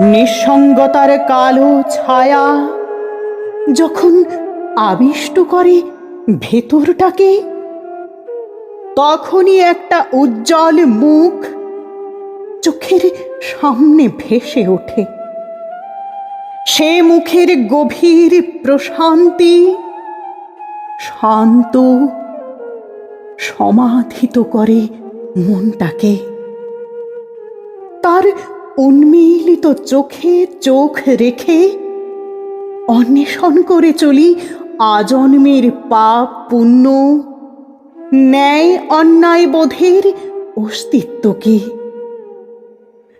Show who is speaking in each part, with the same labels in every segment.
Speaker 1: নিঃসঙ্গতার কালো ছায়া যখন আবিষ্ট করে ভেতরটাকে, তখনই একটা উজ্জ্বল মুখ চোখের সামনে ভেসে ওঠে। সে মুখের গভীর প্রশান্তি শান্ত, সমাধিত করে মনটাকে। তার উন্মিলিত চোখে চোখ রেখে অন্বেষণ করে চলি আজন্মের পাপ পুণ্য, ন্যায় অন্যায় বোধের অস্তিত্বকে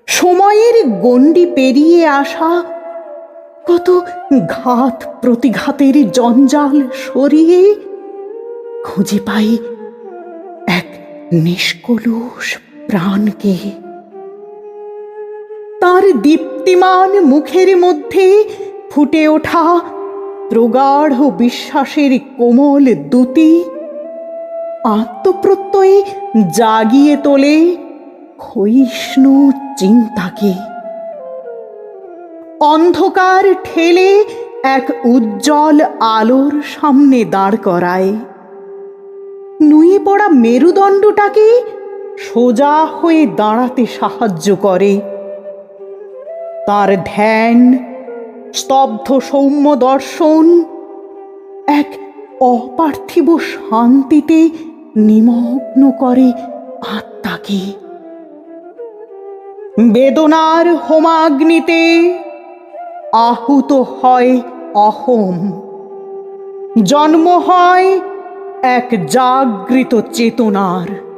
Speaker 1: সময়ের গণ্ডি পেরিয়ে আসা কত ঘাত প্রতিঘাতের জঞ্জাল সরিয়ে খুঁজে পাই এক নিষ্কলুষ প্রাণকে। তার দীপ্তিমান মুখের মধ্যে ফুটে ওঠা প্রগাঢ় বিশ্বাসের কোমল দুতি আত্মপ্রত্যয়ে জাগিয়ে তোলে ক্ষয়িষ্ণু চিন্তাকে। অন্ধকার ঠেলে এক উজ্জ্বল আলোর সামনে দাঁড় করায়। নুয়ে পড়া মেরুদণ্ডটাকে সোজা হয়ে দাঁড়াতে সাহায্য করে। তার ধ্যান, স্তব্ধ সৌম্য দর্শন, এক অপার্থিব শান্তিতে নিমগ্ন করে আত্মাকে। বেদনার হোমাগ্নিতে আহুত হয় অহম। জন্ম হয় এক জাগৃত চেতনার।